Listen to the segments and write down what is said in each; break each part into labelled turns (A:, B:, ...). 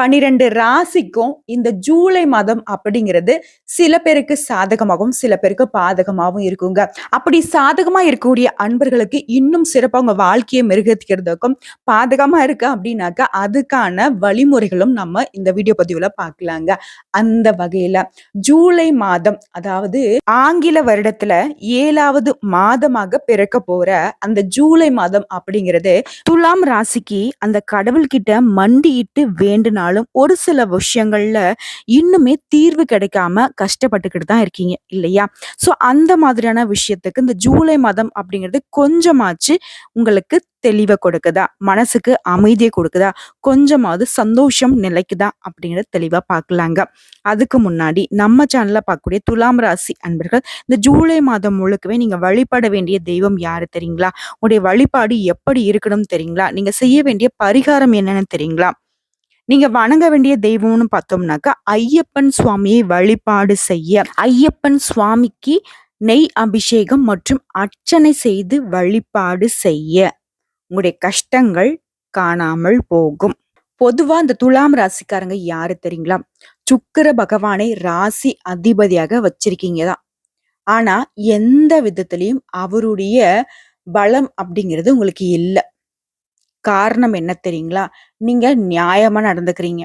A: பனிரெண்டு ராசிக்கும் இந்த ஜூலை மாதம் அப்படிங்கிறது சில பேருக்கு சாதகமாகவும் சில பேருக்கு பாதகமாகவும் இருக்குங்க. அப்படி சாதகமா இருக்கக்கூடிய அன்பர்களுக்கு இன்னும் சிறப்பாக உங்க வாழ்க்கையை மெருகத்திக்கிறதுக்கும் பாதகமா இருக்கு அப்படின்னாக்கா அதுக்கான வழிமுறைகளும் நம்ம இந்த வீடியோ பதிவுல பார்க்கலாங்க. அந்த வகையில ஜூலை மாதம் அதாவது ஆங்கில வருடத்துல ஏழாவது மாதமாக பிறக்க போற அந்த ஜூலை மாதம் அப்படிங்கிறது துலாம் ராசிக்கு அந்த கடவுள்கிட்ட மண்டியிட்டு வேண்டுனாலும் இருந்தாலும் ஒரு சில விஷயங்கள்ல இன்னுமே தீர்வு கிடைக்காம கஷ்டப்பட்டுக்கிட்டு தான் இருக்கீங்க இல்லையா? ஸோ அந்த மாதிரியான விஷயத்துக்கு இந்த ஜூலை மாதம் அப்படிங்கிறது கொஞ்சமாச்சு உங்களுக்கு தெளிவை கொடுக்குதா? மனசுக்கு அமைதியை கொடுக்குதா? கொஞ்சமாவது சந்தோஷம் நிலைக்குதா? அப்படிங்கிறத தெளிவாக பார்க்கலாங்க. அதுக்கு முன்னாடி நம்ம சேனலில் பார்க்கக்கூடிய துலாம் ராசி அன்பர்கள் இந்த ஜூலை மாதம் முழுக்கவே நீங்கள் வழிபட வேண்டிய தெய்வம் யாரு தெரியுங்களா? உங்களுடைய வழிபாடு எப்படி இருக்கணும் தெரியுங்களா? நீங்கள் செய்ய வேண்டிய பரிகாரம் என்னன்னு தெரியுங்களா? நீங்க வணங்க வேண்டிய தெய்வம்னு பார்த்தோம்னாக்கா ஐயப்பன் சுவாமியை வழிபாடு செய்ய ஐயப்பன் சுவாமிக்கு நெய் அபிஷேகம் மற்றும் அர்ச்சனை செய்து வழிபாடு செய்ய. உங்களுடைய கஷ்டங்கள் காணாமல் போகும். பொதுவா இந்த துலாம் ராசிக்காரங்க யாரு தெரியுங்களா? சுக்கர பகவானை ராசி அதிபதியாக வச்சிருக்கீங்க தான். ஆனா எந்த விதத்திலையும் அவருடைய பலம் அப்படிங்கிறது உங்களுக்கு இல்லை. காரணம் என்ன தெரியுங்களா? நீங்க நியாயமா நடந்துக்கிறீங்க.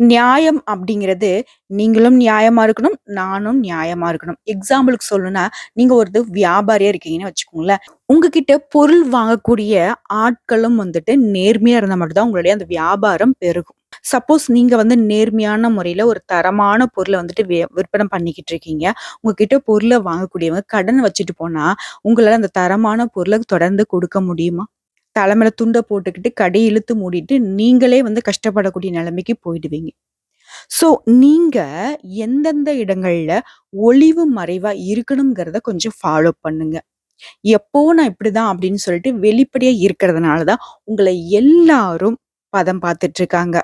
A: நியாயம் அப்படிங்கிறது நீங்களும் நியாயமா இருக்கணும் நானும் நியாயமா இருக்கணும். எக்ஸாம்பிளுக்கு சொல்லணும்னா நீங்க ஒரு வியாபாரியா இருக்கீங்கன்னு வச்சுக்கோங்களேன். உங்ககிட்ட பொருள் வாங்கக்கூடிய ஆட்களும் வந்துட்டு நேர்மையா இருந்தா மட்டும்தான் உங்களுடைய அந்த வியாபாரம் பெருகும். சப்போஸ் நீங்க வந்து நேர்மையான முறையில ஒரு தரமான பொருளை வந்துட்டு விற்பனை பண்ணிக்கிட்டு இருக்கீங்க. உங்ககிட்ட பொருளை வாங்கக்கூடியவங்க கடன் வச்சுட்டு போனா உங்களால அந்த தரமான பொருளை தொடர்ந்து கொடுக்க முடியுமா? தலைமையில துண்டை போட்டுக்கிட்டு கடை இழுத்து மூடிட்டு நீங்களே வந்து கஷ்டப்படக்கூடிய நிலைமைக்கு போயிடுவீங்க ஸோ நீங்க எந்தெந்த இடங்கள்ல ஒளிவு மறைவா இருக்கணுங்கிறத கொஞ்சம் ஃபாலோ பண்ணுங்க எப்போ நான் இப்படிதான் அப்படின்னு சொல்லிட்டு வெளிப்படையா இருக்கிறதுனாலதான் உங்களை எல்லாரும் பதம் பார்த்துட்டு இருக்காங்க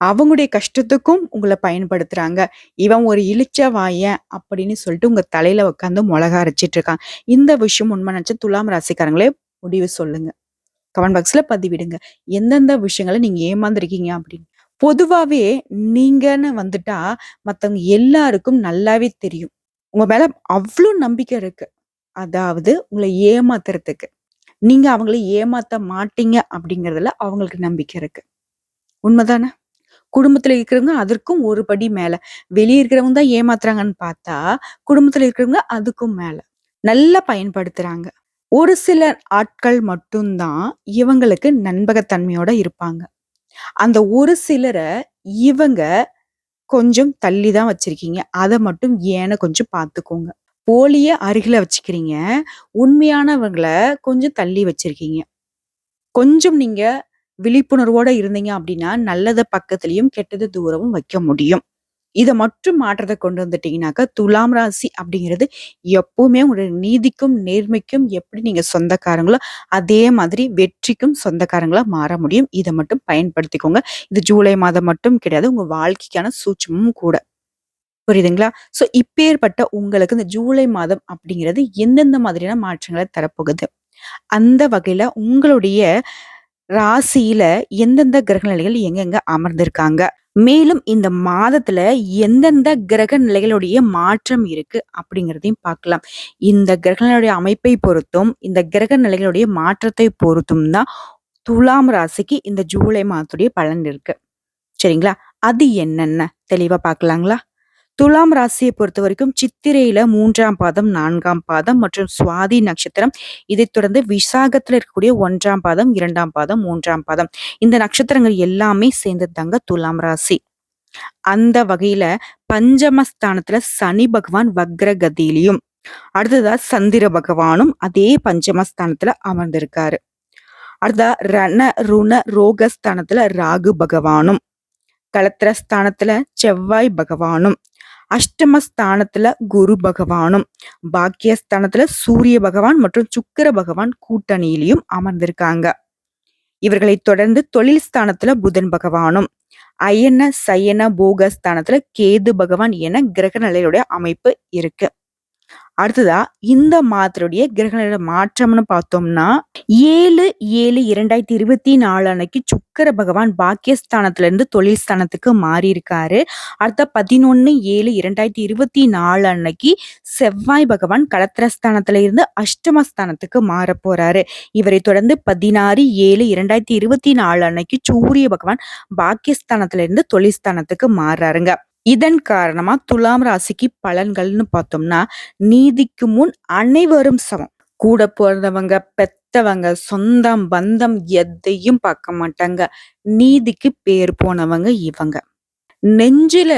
A: அவங்களுடைய கஷ்டத்துக்கும் உங்களை பயன்படுத்துறாங்க. இவன் ஒரு இழிச்ச வாயன் அப்படின்னு சொல்லிட்டு உங்க தலையில உட்காந்து மிளகா அரைச்சிட்டு இருக்கான். இந்த விஷயம் உண்மை நினைச்சா துலாம் ராசிக்காரங்களே முடிவு சொல்லுங்க. கமெண்ட் பாக்ஸ்ல பதிவிடுங்க. எந்தெந்த விஷயங்கள நீங்க ஏமாந்துருக்கீங்க அப்படின்னு. பொதுவாவே நீங்கன்னு வந்துட்டா மத்தவங்க எல்லாருக்கும் நல்லாவே தெரியும். உங்க மேல அவ்வளோ நம்பிக்கை இருக்கு. அதாவது உங்களை ஏமாத்துறதுக்கு. நீங்க அவங்கள ஏமாத்த மாட்டீங்க அப்படிங்கிறதுல அவங்களுக்கு நம்பிக்கை இருக்கு. உண்மைதானே? குடும்பத்துல இருக்கிறவங்க அதற்கும் ஒரு படி மேல. வெளிய இருக்கிறவங்க தான் ஏமாத்துறாங்கன்னு பார்த்தா, குடும்பத்துல இருக்கிறவங்க அதுக்கும் மேல. நல்லா பயன்படுத்துறாங்க. ஒரு சில ஆட்கள் மட்டும் தான் இவங்களுக்கு நண்பகத்தன்மையோட இருப்பாங்க. அந்த ஒரு சிலர இவங்க கொஞ்சம் தள்ளி தான் வச்சிருக்கீங்க. அத மட்டும் ஏன்னு கொஞ்சம் பார்த்துக்கோங்க. போலிய அருகில வச்சுக்கிறீங்க. உண்மையானவங்கள கொஞ்சம் தள்ளி வச்சிருக்கீங்க. கொஞ்சம் நீங்க விழிப்புணர்வோட இருந்தீங்க அப்படின்னா, நல்லத பக்கத்துலயும், கெட்டது தூரமும் வைக்க முடியும். இதை மட்டும் மாற்றத்தை கொண்டு வந்துட்டீங்கனாக்கா, துலாம் ராசி அப்படிங்கிறது எப்பவுமே உங்களுடைய நீதிக்கும், நேர்மைக்கும் எப்படி நீங்க சொந்தக்காரங்களோ, அதே மாதிரி வெற்றிக்கும் சொந்தக்காரங்களா மாற முடியும். இதை மட்டும் பயன்படுத்திக்கோங்க. இது ஜூலை மாதம் மட்டும் கிடையாது. உங்க வாழ்க்கைக்கான சூட்சமும் கூட. புரியுதுங்களா? ஸோ இப்பேற்பட்ட உங்களுக்கு இந்த ஜூலை மாதம் அப்படிங்கிறது எந்தெந்த மாதிரியான மாற்றங்களை தரப்போகுது? அந்த வகையில உங்களுடைய ராசியில எந்தெந்த கிரக நிலைகள் எங்கெங்க அமர்ந்திருக்காங்க? மேலும் இந்த மாதத்துல எந்தெந்த கிரக நிலைகளுடைய மாற்றம் இருக்கு அப்படிங்கிறதையும் பார்க்கலாம். இந்த கிரக நிலையுடைய அமைப்பை பொறுத்தும், இந்த கிரக நிலைகளுடைய மாற்றத்தை பொறுத்தும் தான் துலாம் ராசிக்கு இந்த ஜூலை மாதத்துடைய பலன் இருக்கு. சரிங்களா? அது என்னென்ன? தெளிவா பார்க்கலாங்களா? துலாம் ராசியை பொறுத்த வரைக்கும் சித்திரையில மூன்றாம் பாதம், நான்காம் பாதம் மற்றும் சுவாதி நட்சத்திரம். இதைத் தொடர்ந்து விசாகத்துல இருக்கக்கூடிய ஒன்றாம் பாதம், இரண்டாம் பாதம், மூன்றாம் பாதம். இந்த நட்சத்திரங்கள் எல்லாமே சேர்ந்து தாங்க துலாம் ராசி. அந்த வகையில பஞ்சமஸ்தானத்துல சனி பகவான் வக்ரகதியிலையும் அடுத்ததா சந்திர பகவானும் அதே பஞ்சமஸ்தானத்துல அமர்ந்திருக்காரு. அடுத்ததா ரண, ருண, ரோகஸ்தானத்துல ராகு பகவானும், களத்திரஸ்தானத்துல செவ்வாய் பகவானும், அஷ்டமஸ்தானத்துல குரு பகவானும், பாக்கியஸ்தானத்துல சூரிய பகவான் மற்றும் சுக்கிர பகவான் கூட்டணியிலையும் அமர்ந்திருக்காங்க. இவர்களை தொடர்ந்து தொழில் ஸ்தானத்துல புதன் பகவானும், அயன, சயன, போகஸ்தானத்துல கேது பகவான் என கிரக நிலையுடைய அமைப்பு இருக்கு. அடுத்ததா இந்த மாதத்துடைய கிரகங்களோட மாற்றம்னு பார்த்தோம்னா, 7/7/2024 அன்னைக்கு சுக்கர பகவான் பாக்கியஸ்தானத்துல இருந்து தொழில் ஸ்தானத்துக்கு மாறியிருக்காரு. அடுத்த 11/7/2024 அன்னைக்கு செவ்வாய் பகவான் கலத்திரஸ்தானத்துல இருந்து அஷ்டமஸ்தானத்துக்கு மாறப் போறாரு. இவரை தொடர்ந்து 16/7/2024 அன்னைக்கு சூரிய பகவான் பாக்கியஸ்தானத்துல இருந்து தொழில் ஸ்தானத்துக்கு மாறுறாருங்க. இதன் காரணமா துலாம் ராசிக்கு பலன்கள்னு பார்த்தோம்னா, நீதிக்கு முன் அனைவரும் சமம். கூட பிறந்தவங்க பெத்தவங்க, சொந்தம், பந்தம் எதையும் பார்க்க மாட்டாங்க. நீதிக்கு பேர் போனவங்க இவங்க. நெஞ்சில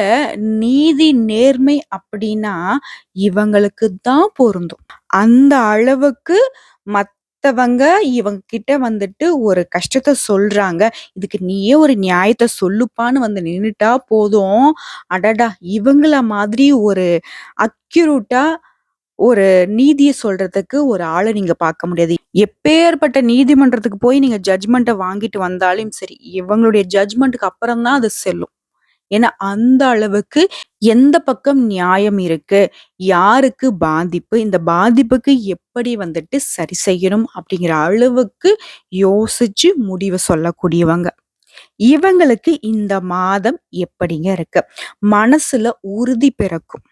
A: நீதி, நேர்மை அப்படின்னா இவங்களுக்கு தான் பொருந்தும். அந்த அளவுக்கு மத்தவங்க இவங்க கிட்ட வந்துட்டு ஒரு கஷ்டத்தை சொல்றாங்க. இதுக்கு நீயே ஒரு நியாயத்தை சொல்லுப்பான்னு வந்து நின்றுட்டா போதும். அடடா! இவங்கள மாதிரி ஒரு அக்யூரூட்டா ஒரு நீதியை சொல்றதுக்கு ஒரு ஆளை நீங்க பார்க்க முடியாது. எப்பேர்ப்பட்ட நீதிமன்றத்துக்கு போய் நீங்க ஜட்ஜ்மெண்ட்டை வாங்கிட்டு வந்தாலும் சரி, இவங்களுடைய ஜட்ஜ்மெண்ட்டுக்கு அப்புறம் தான் அது செல்லும். ஏன்னா, அந்த அளவுக்கு எந்த பக்கம் நியாயம் இருக்கு? யாருக்கு பாதிப்பு? இந்த பாதிப்புக்கு எப்படி வந்துட்டு சரி செய்யணும்? அப்படிங்கிற அளவுக்கு யோசிச்சு முடிவு சொல்லக்கூடியவங்க. இவங்களுக்கு இந்த மாதம் எப்படிங்க இருக்கு? மனசுல உறுதி பிறக்கும்.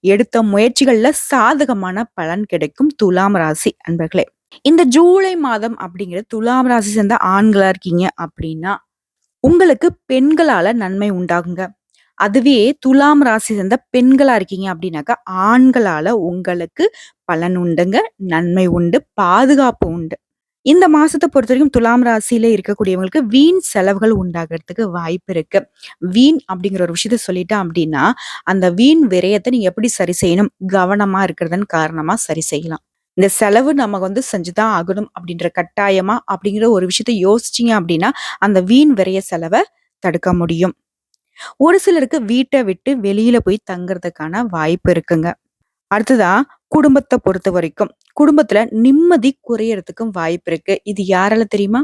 A: எடுத்த முயற்சிகள்ல சாதகமான பலன் கிடைக்கும் துலாம் ராசி அன்பர்களே. இந்த ஜூலை மாதம் அப்படிங்கிற துலாம் ராசி சேர்ந்த ஆண்களா இருக்கீங்க அப்படின்னா, உங்களுக்கு பெண்களால நன்மை உண்டாகுங்க. அதுவே துலாம் ராசி சேர்ந்த பெண்களா இருக்கீங்க அப்படின்னாக்கா, ஆண்களால உங்களுக்கு பலன் உண்டுங்க. நன்மை உண்டு. பாதுகாப்பு உண்டு. இந்த மாதத்தை பொறுத்த வரைக்கும் துலாம் ராசியில இருக்கக்கூடியவங்களுக்கு வீண் செலவுகள் உண்டாகுறதுக்கு வாய்ப்பு இருக்கு. வீண் அப்படிங்கிற ஒரு விஷயத்த சொல்லிட்டேன் அப்படின்னா, அந்த வீண் விரயத்தை நீங்க எப்படி சரி செய்யணும்? கவனமா இருக்கிறதன் காரணமா சரி செய்யலாம். இந்த செலவு நம்ம வந்து செஞ்சு தான் ஆகணும் அப்படின்ற கட்டாயமா அப்படிங்கிற ஒரு விஷயத்த யோசிச்சீங்க அப்படின்னா, அந்த வீண் விரைய செலவை தடுக்க முடியும். ஒரு சிலருக்கு வீட்டை விட்டு வெளியில போய் தங்குறதுக்கான வாய்ப்பு இருக்குங்க. அடுத்ததா பொறுத்த வரைக்கும் குடும்பத்துல நிம்மதி குறையறதுக்கும் வாய்ப்பு இருக்கு. இது யாரால தெரியுமா?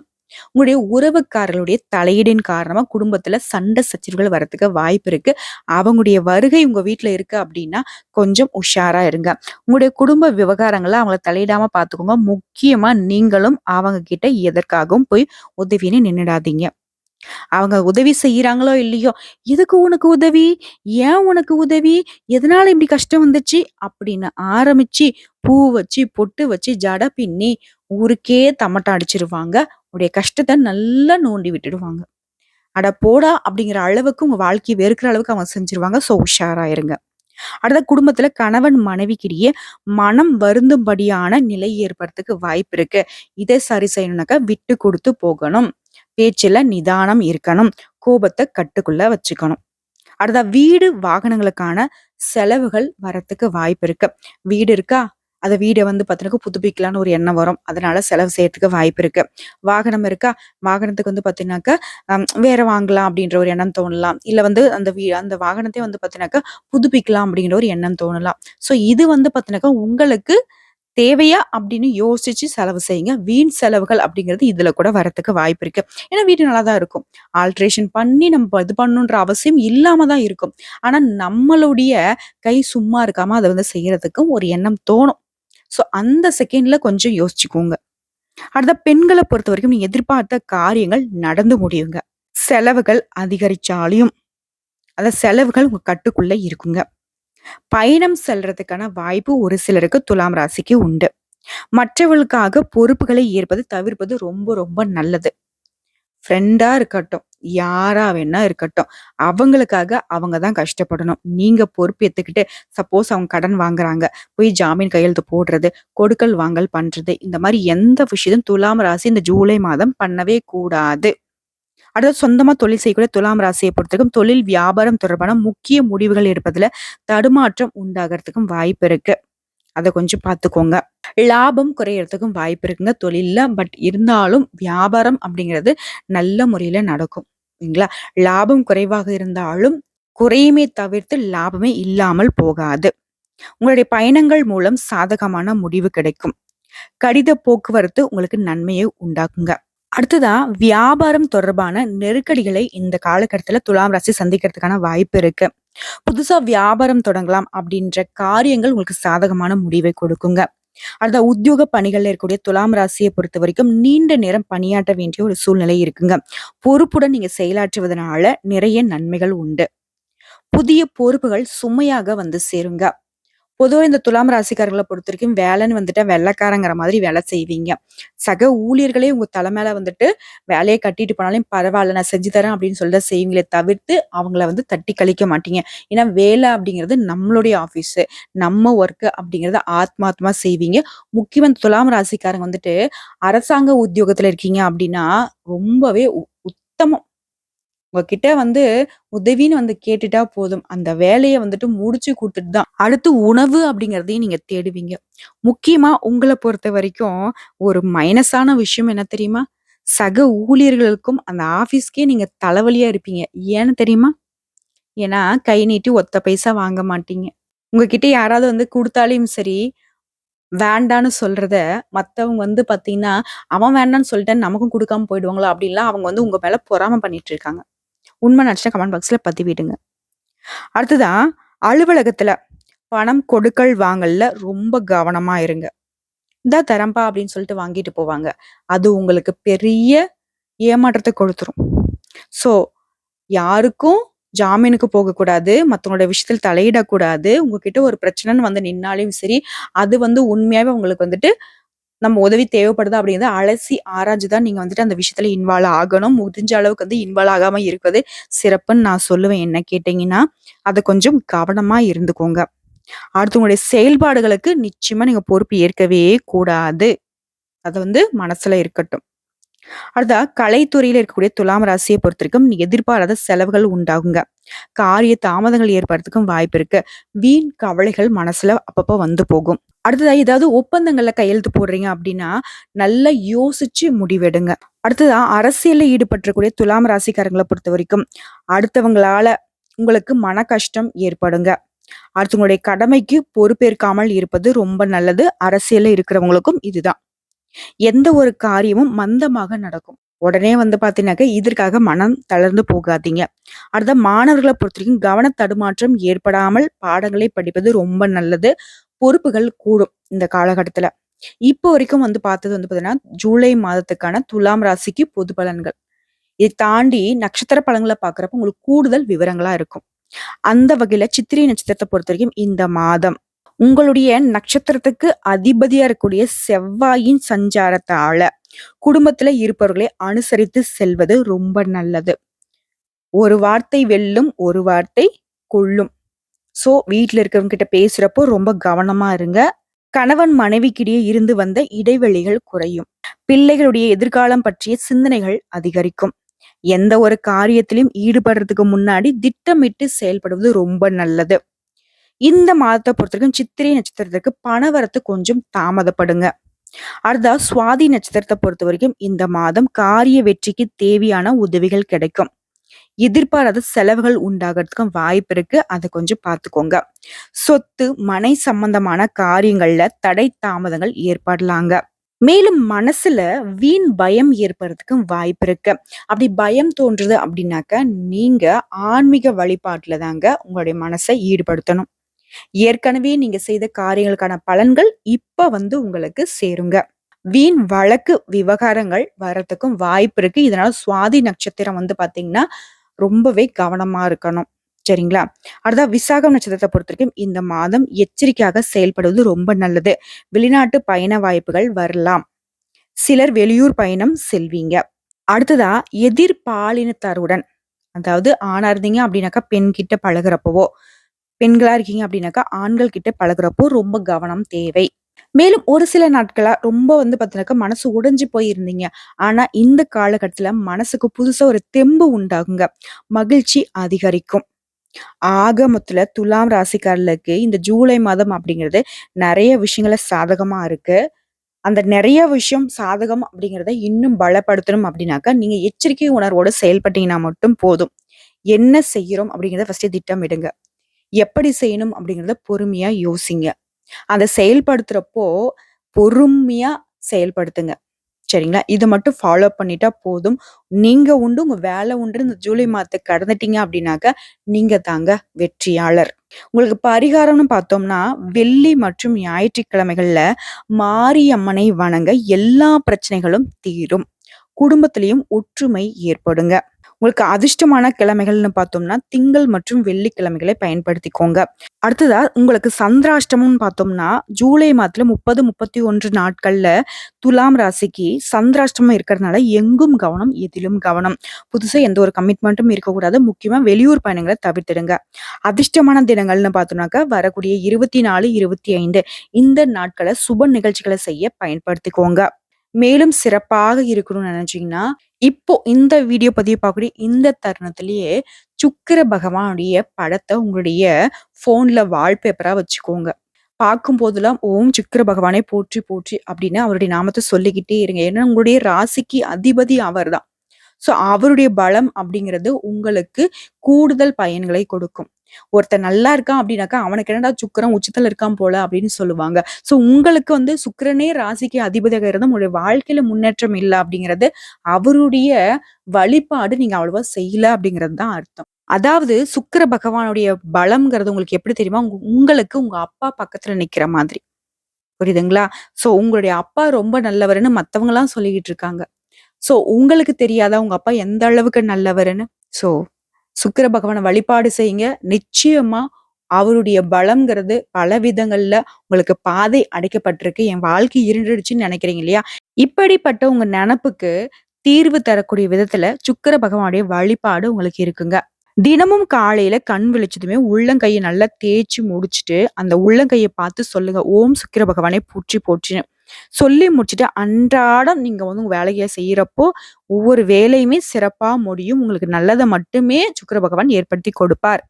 A: உங்களுடைய உறவுக்காரர்களுடைய தலையீடின் காரணமா குடும்பத்துல சண்டை சச்சரவுகள் வரதுக்கு வாய்ப்பு இருக்கு. அவங்களுடைய வருகை உங்க வீட்டுல இருக்கு அப்படின்னா கொஞ்சம் உஷாரா இருங்க. உங்களுடைய குடும்ப விவகாரங்களை அவங்கள தலையிடாம பாத்துக்கோங்க. முக்கியமா நீங்களும் அவங்க கிட்ட எதற்காகவும் போய் உதவின்னு நின்னுடாதீங்க. அவங்க உதவி செய்யறாங்களோ இல்லையோ எதுக்கு உனக்கு உதவி? ஏன் உனக்கு உதவி? எதனால இப்படி கஷ்டம் வந்துச்சு? அப்படின்னு ஆரம்பிச்சு பூ வச்சு பொட்டு வச்சு ஜட பின்னி ஊருக்கே தமட்டம் அடிச்சிருவாங்க. உடைய கஷ்டத்தை நல்லா நோண்டி விட்டுடுவாங்க. அட போடா அப்படிங்கிற அளவுக்கு உங்க வாழ்க்கையை வெறுக்கிற அளவுக்கு அவங்க செஞ்சிருவாங்க. ஸோ உஷாராயிருங்க. அடுத்த குடும்பத்துல கணவன் மனைவிக்கிடையே மனம் வருந்தும்படியான நிலை ஏற்படுறதுக்கு வாய்ப்பு இருக்கு. இதை சரி செய்யணும்னாக்கா விட்டு கொடுத்து போகணும். பேச்சில நிதானம் இருக்கணும். கோபத்தை கட்டுக்குள்ள வச்சுக்கணும். அடுத்த வீடு வாகனங்களுக்கான செலவுகள் வரத்துக்கு வாய்ப்பு இருக்கு. வீடு இருக்கா? அந்த வீடை வந்து பார்த்தீங்கன்னா புதுப்பிக்கலான்னு ஒரு எண்ணம் வரும். அதனால செலவு செய்யறதுக்கு வாய்ப்பு இருக்கு. வாகனம் இருக்கா? வாகனத்துக்கு வந்து பார்த்தீங்கன்னாக்கா வேற வாங்கலாம் அப்படின்ற ஒரு எண்ணம் தோணலாம். இல்லை வந்து அந்த வீ அந்த வாகனத்தை வந்து பார்த்தீங்கன்னாக்கா புதுப்பிக்கலாம் அப்படிங்கிற ஒரு எண்ணம் தோணலாம். ஸோ இது வந்து பார்த்தீங்கன்னாக்கா உங்களுக்கு தேவையா அப்படின்னு யோசிச்சு செலவு செய்யுங்க. வீண் செலவுகள் அப்படிங்கிறது இதுல கூட வரத்துக்கு வாய்ப்பு இருக்கு. ஏன்னா வீடு நல்லா தான் இருக்கும். ஆல்ட்ரேஷன் பண்ணி நம்ம இது பண்ணணுன்ற அவசியம் இல்லாம தான் இருக்கும். ஆனா நம்மளுடைய கை சும்மா இருக்காம அதை வந்து செய்யறதுக்கும் ஒரு எண்ணம் தோணும். ஸோ அந்த செகண்ட்ல கொஞ்சம் யோசிச்சுக்கோங்க. அடுத்த பெண்களை பொறுத்த வரைக்கும் நீ எதிர்பார்த்த காரியங்கள் நடந்து முடியுங்க. செலவுகள் அதிகரிச்சாலையும் அந்த செலவுகள் உங்க கட்டுக்குள்ள இருக்குங்க. பயணம் செல்றதுக்கான வாய்ப்பு ஒரு சிலருக்கு துலாம் ராசிக்கு உண்டு. மற்றவர்களுக்காக பொறுப்புகளை ஏற்பது தவிர்ப்பது ரொம்ப ரொம்ப நல்லது. ஃப்ரெண்டா இருக்கட்டும். யாரா வேணா இருக்கட்டும். அவங்களுக்காக அவங்க தான் கஷ்டப்படணும். நீங்க பொறுப்பு எடுத்துக்கிட்டு சப்போஸ் அவங்க கடன் வாங்குறாங்க. போய் ஜாமீன் கையெழுத்து போடுறது கொடுக்கல் வாங்கல் பண்றது இந்த மாதிரி எந்த விஷயத்தையும் துலாம் ராசி இந்த ஜூலை மாதம் பண்ணவே கூடாது. அடுத்து சொந்தமா தொழில் செய்யக்கூடிய துலாம் ராசியை பொறுத்தவரைக்கும் தொழில் வியாபாரம் தொடர்பான முக்கிய முடிவுகள் எடுப்பதுல தடுமாற்றம் உண்டாகிறதுக்கும் வாய்ப்பு இருக்கு. அதை கொஞ்சம் பார்த்துக்கோங்க லாபம் குறையறதுக்கும் வாய்ப்பு இருக்குங்க தொழிலில். பட் இருந்தாலும் வியாபாரம் அப்படிங்கிறது நல்ல முறையில நடக்கும். சரிங்களா லாபம் குறைவாக இருந்தாலும் குறையுமே தவிர்த்து லாபமே இல்லாமல் போகாது. உங்களுடைய பயணங்கள் மூலம் சாதகமான முடிவு கிடைக்கும். கடித போக்குவரத்து உங்களுக்கு நன்மையை உண்டாக்குங்க. அடுத்ததா வியாபாரம் தொடர்பான நெருக்கடிகளை இந்த காலகட்டத்துல துலாம் ராசி சந்திக்கிறதுக்கான வாய்ப்பு இருக்கு. புதுசா வியாபாரம் தொடங்கலாம் அப்படின்ற காரியங்கள் உங்களுக்கு சாதகமான முடிவை கொடுக்குங்க. அடுத்த உத்தியோக பணிகள்ல இருக்கக்கூடிய துலாம் ராசியை பொறுத்த வரைக்கும் நீண்ட நேரம் பணியாற்ற வேண்டிய ஒரு சூழ்நிலை இருக்குங்க. பொறுப்புடன் நீங்க செயலாற்றுவதனால நிறைய நன்மைகள் உண்டு. புதிய பொறுப்புகள் சுமையாக வந்து சேருங்க. பொதுவாக இந்த துலாம் ராசிக்காரர்களை பொறுத்த வரைக்கும் வேலைன்னு வந்துட்டு வெள்ளைக்காரங்கிற மாதிரி வேலை செய்வீங்க. சக ஊழியர்களே உங்க தலை மேல வந்துட்டு வேலையை கட்டிட்டு போனாலும் பரவாயில்ல நான் செஞ்சு தரேன் அப்படின்னு சொல்லிட்டு செய்வீங்களே தவிர்த்து அவங்கள வந்து தட்டி கழிக்க மாட்டீங்க. ஏன்னா வேலை அப்படிங்கிறது நம்மளுடைய ஆஃபீஸ் நம்ம ஒர்க் அப்படிங்கறத ஆத்மாத்மா செய்வீங்க. முக்கியமாக இந்த துலாம் ராசிக்காரங்க வந்துட்டு அரசாங்க உத்தியோகத்துல இருக்கீங்க அப்படின்னா ரொம்பவே உத்தமம். உங்ககிட்ட வந்து உதவின்னு வந்து கேட்டுட்டா போதும். அந்த வேலையை வந்துட்டு முடிச்சு கொடுத்துட்டு தான் அடுத்து உணவு அப்படிங்கிறதையும் நீங்க தேடுவீங்க. முக்கியமா உங்களை பொறுத்த வரைக்கும் ஒரு மைனஸான விஷயம் என்ன தெரியுமா? சக ஊழியர்களுக்கும் அந்த ஆஃபீஸ்க்கே நீங்க தலைவலியா இருப்பீங்க. ஏன்னு தெரியுமா? ஏன்னா கை நீட்டி ஒத்த பைசா வாங்க மாட்டீங்க. உங்ககிட்ட யாராவது வந்து கொடுத்தாலையும் சரி வேண்டான்னு சொல்றத மத்தவங்க வந்து பாத்தீங்கன்னா அவன் வேண்டான்னு சொல்லிட்டு நமக்கும் கொடுக்காம போயிடுவாங்களா? அப்படின்லாம் அவங்க வந்து உங்க மேல பொறாம பண்ணிட்டு இருக்காங்க. உண்மை நடிச்சா கமெண்ட் பாக்ஸில் பதிவிடுங்க. அடுத்ததான் அலுவலகத்தில் பணம் கொடுக்கல் வாங்கல ரொம்ப கவனமாக இருங்க. இந்த தரம்பா அப்படின்னு சொல்லிட்டு வாங்கிட்டு போவாங்க. அது உங்களுக்கு பெரிய ஏமாற்றத்தை கொடுத்துரும். ஸோ யாருக்கும் ஜாமீனுக்கு போகக்கூடாது மற்றவங்களோட விஷயத்தில் தலையிடக்கூடாது. உங்ககிட்ட ஒரு பிரச்சனைன்னு வந்து நின்னாலையும் சரி அது வந்து உண்மையாவே உங்களுக்கு வந்துட்டு நம்ம உதவி தேவைப்படுதா அப்படிங்கிறத அலசி ஆராய்ஞ்சு தான் நீங்க வந்துட்டு அந்த விஷயத்துல இன்வால்வ் ஆகணும். முடிஞ்ச அளவுக்கு வந்து இன்வால்வ் ஆகாம இருக்கிறது சிறப்புன்னு நான் சொல்லுவேன். என்ன கேட்டீங்கன்னா அதை கொஞ்சம் கவனமா இருந்துக்கோங்க. அடுத்தவங்களுடைய செயல்பாடுகளுக்கு நிச்சயமா நீங்க பொறுப்பு ஏற்கவே கூடாது. அது வந்து மனசுல இருக்கட்டும். அடுத்தா கலைத்துறையில இருக்கக்கூடிய துலாம் ராசியை பொறுத்திருக்கும் எதிர்பாராத செலவுகள் உண்டாகுங்க. காரிய தாமதங்கள் ஏற்படுறதுக்கும் வாய்ப்பு இருக்கு. வீண் கவலைகள் மனசுல அப்பப்போ வந்து போகும். அடுத்ததாக ஏதாவது ஒப்பந்தங்களில் கையெழுத்து போடுறீங்க அப்படின்னா நல்லா யோசிச்சு முடிவெடுங்க. அடுத்ததா அரசியலில் ஈடுபட்டக்கூடிய துலாம் ராசிக்காரங்களை பொறுத்த வரைக்கும் அடுத்தவங்களால உங்களுக்கு மன கஷ்டம் ஏற்படுங்க. அடுத்தவங்களுடைய கடமைக்கு பொறுப்பேற்காமல் இருப்பது ரொம்ப நல்லது. அரசியலில் இருக்கிறவங்களுக்கும் இதுதான். எந்த ஒரு காரியமும் மந்தமாக நடக்கும். உடனே வந்து பார்த்தீங்கன்னாக்க இதற்காக மனம் தளர்ந்து போகாதீங்க. அடுத்த பொறுத்த வரைக்கும் கவன தடுமாற்றம் ஏற்படாமல் பாடங்களை படிப்பது ரொம்ப நல்லது. பொறுப்புகள் கூடும் இந்த காலகட்டத்துல. இப்போ வரைக்கும் வந்து பார்த்தது வந்து பார்த்தீங்கன்னா, ஜூலை மாதத்துக்கான துலாம் ராசிக்கு பொது பலன்கள். இதை தாண்டி நட்சத்திர பலன்களை பார்க்குறப்போ உங்களுக்கு கூடுதல் விவரங்களா இருக்கும். அந்த வகையில சித்திரை நட்சத்திரத்தை பொறுத்த வரைக்கும் இந்த மாதம் உங்களுடைய நட்சத்திரத்துக்கு அதிபதியா இருக்கக்கூடிய செவ்வாயின் சஞ்சாரத்தால குடும்பத்துல இருப்பவர்களை அனுசரித்து செல்வது ரொம்ப நல்லது. ஒரு வார்த்தை வெல்லும், ஒரு வார்த்தை கொள்ளும் ஸோ வீட்டில் இருக்கிறவங்க கிட்ட பேசுறப்போ ரொம்ப கவனமா இருங்க. கணவன் மனைவிக்கிடையே இருந்து வந்த இடைவெளிகள் குறையும். பிள்ளைகளுடைய எதிர்காலம் பற்றிய சிந்தனைகள் அதிகரிக்கும். எந்த ஒரு காரியத்திலும் ஈடுபடுறதுக்கு முன்னாடி திட்டமிட்டு செயல்படுவது ரொம்ப நல்லது. இந்த மாதத்தை பொறுத்தவரைக்கும் சித்திரை நட்சத்திரத்திற்கு பணவரத்து கொஞ்சம் தாமதப்படுங்க. அடுத்தா சுவாதி நட்சத்திரத்தை பொறுத்த வரைக்கும் இந்த மாதம் காரிய வெற்றிக்கு தேவையான உதவிகள் கிடைக்கும். எதிர்பாராத செலவுகள் உண்டாகறதுக்கும் வாய்ப்பு இருக்கு. அதை கொஞ்சம் பார்த்துக்கோங்க. சொத்து, மனை சம்பந்தமான காரியங்கள்ல தடை தாமதங்கள் ஏற்படலாங்க. மேலும் மனசுல வீண் பயம் ஏற்படுறதுக்கும் வாய்ப்பு இருக்கு. அப்படி பயம் தோன்றுது அப்படின்னாக்க, நீங்க ஆன்மீக வழிபாட்டுல தாங்க உங்களுடைய மனசை ஈடுபடுத்தணும். ஏற்கனவே நீங்க செய்த காரியங்களுக்கான பலன்கள் இப்ப வந்து உங்களுக்கு சேருங்க. வீண் வழக்கு விவகாரங்கள் வர்றதுக்கும் வாய்ப்பு இருக்கு. இதனால சுவாதி நட்சத்திரம் வந்து பாத்தீங்கன்னா ரொம்பவே கவனமா இருக்கணும். சரிங்களா? அடுத்தா விசாகம் பொறுத்த பொறுத்தவரைக்கும் இந்த மாதம் எச்சரிக்கையாக செயல்படுவது ரொம்ப நல்லது. வெளிநாட்டு பயண வாய்ப்புகள் வரலாம். சிலர் வெளியூர் பயணம் செல்வீங்க. அடுத்ததா எதிர்பாலினத்தாருடன் அதாவது ஆணா இருந்தீங்க அப்படின்னாக்கா பெண் கிட்ட பழகிறப்பவோ பெண்களா இருக்கீங்க அப்படின்னாக்கா ஆண்கள் கிட்ட பழகுறப்போ ரொம்ப கவனம் தேவை. மேலும் ஒரு சில நாட்களா ரொம்ப வந்து பார்த்தீங்கன்னாக்கா மனசு உடைஞ்சு போயிருந்தீங்க ஆனால் ஆனா இந்த காலகட்டத்துல மனசுக்கு புதுசா ஒரு தெம்பு உண்டாகுங்க. மகிழ்ச்சி அதிகரிக்கும். ஆக மொத்தத்துல துலாம் ராசிக்காரர்களுக்கு இந்த ஜூலை மாதம் அப்படிங்கிறது நிறைய விஷயங்கள சாதகமா இருக்கு. அந்த நிறைய விஷயம் சாதகம் அப்படிங்கிறத இன்னும் பலப்படுத்தணும் அப்படின்னாக்கா, நீங்க எச்சரிக்கை உணர்வோட செயல்பட்டீங்கன்னா மட்டும் போதும். என்ன செய்கிறோம் அப்படிங்கிறத ஃபர்ஸ்ட்டு திட்டமிடுங்க. எப்படி செய்யணும் அப்படிங்கிறத பொறுமையா யோசிங்க. அதை செயல்படுத்துறப்போ பொறுமையா செயல்படுத்துங்க. சரிங்களா? இதை மட்டும் ஃபாலோ பண்ணிட்டா போதும். நீங்க உண்டு, உங்க வேலை உண்டு இந்த ஜூலை மாதத்த கடந்துட்டீங்க அப்படின்னாக்க, நீங்க தாங்க வெற்றியாளர். உங்களுக்கு பரிகாரம்னு பார்த்தோம்னா, வெள்ளி மற்றும் ஞாயிற்றுக்கிழமைகள்ல மாரியம்மனை வணங்க எல்லா பிரச்சனைகளும் தீரும். குடும்பத்திலையும் ஒற்றுமை ஏற்படுங்க. உங்களுக்கு அதிர்ஷ்டமான கிழமைகள்னு பார்த்தோம்னா, திங்கள் மற்றும் வெள்ளிக்கிழமைகளை பயன்படுத்திக்கோங்க. அடுத்ததா உங்களுக்கு சந்திராஷ்டமம்னு பார்த்தோம்னா, ஜூலை மாதத்துல 30, 31 நாட்கள்ல துலாம் ராசிக்கு சந்திராஷ்டமம் இருக்கிறதுனால எங்கும் கவனம், எதிலும் கவனம். புதுசா எந்த ஒரு கமிட்மெண்ட்டும் இருக்கக்கூடாது. முக்கியமா வெளியூர் பயணங்களை தவிர்த்துடுங்க. அதிர்ஷ்டமான தினங்கள்னு பார்த்தோம்னாக்கா, வரக்கூடிய 24, 25 இந்த நாட்களை சுப நிகழ்ச்சிகளை செய்ய பயன்படுத்திக்கோங்க. மேலும் சிறப்பாக இருக்கணும்னு நினைச்சீங்கன்னா, இப்போ இந்த வீடியோ பதிவு பார்க்கக்கூடிய இந்த தருணத்திலேயே சுக்கிர பகவானுடைய படத்தை உங்களுடைய ஃபோன்ல வால்பேப்பரா வச்சுக்கோங்க. பார்க்கும்போதெல்லாம் ஓம் சுக்கிர பகவானே போற்றி போற்றி அப்படின்னு அவருடைய நாமத்தை சொல்லிக்கிட்டே இருங்க. ஏன்னா உங்களுடைய ராசிக்கு அதிபதி அவர் தான் ஸோ அவருடைய பலம் அப்படிங்கிறது உங்களுக்கு கூடுதல் பயன்களை கொடுக்கும். ஒருத்தன் நல்லா இருக்கான் அப்படின்னாக்கா, அவனுக்கு என்னடா சுக்கிரன் உச்சத்துல இருக்கான் போல அப்படின்னு சொல்லுவாங்க. ஸோ உங்களுக்கு வந்து சுக்கிரனே ராசிக்கு அதிபதியாக இருந்தா உங்களுடைய வாழ்க்கையில முன்னேற்றம் இல்லை அப்படிங்கிறது, அவருடைய வழிபாடு நீங்க அவ்வளவா செய்யல அப்படிங்கிறது தான் அர்த்தம். அதாவது சுக்கிர பகவானுடைய பலம்ங்கிறது உங்களுக்கு எப்படி தெரியுமா? உங்களுக்கு உங்க அப்பா பக்கத்துல நிக்கிற மாதிரி. புரியுதுங்களா? ஸோ உங்களுடைய அப்பா ரொம்ப நல்லவருன்னு மத்தவங்கலாம் சொல்லிக்கிட்டு இருக்காங்க. ஸோ உங்களுக்கு தெரியாதா உங்க அப்பா எந்த அளவுக்கு நல்லவருன்னு? ஸோ சுக்கிர பகவானை வழிபாடு செய்யுங்க. நிச்சயமா அவருடைய பலம்ங்கிறது பல விதங்கள்ல உங்களுக்கு பாதை அடைக்கப்பட்டிருக்கு. என் வாழ்க்கை இருண்டுடுச்சுன்னு நினைக்கிறீங்க இல்லையா? இப்படிப்பட்ட உங்க நினப்புக்கு தீர்வு தரக்கூடிய விதத்துல சுக்கிர பகவானுடைய வழிபாடு உங்களுக்கு இருக்குங்க. தினமும் காலையில கண் விழிச்சதுமே உள்ளங்கையை நல்லா தேய்ச்சி முடிச்சுட்டு, அந்த உள்ளங்கையை பார்த்து சொல்லுங்க. ஓம் சுக்கிர பகவானே பூச்சி போச்சுன்னு சொல்லி முடிச்சுட்டு அன்றாடம் நீங்க வந்து உங்க வேலையை செய்யறப்போ, ஒவ்வொரு வேலையுமே சிறப்பாக முடியும். உங்களுக்கு நல்லதை மட்டுமே சுக்கிர பகவான் ஏற்படுத்தி கொடுப்பார்.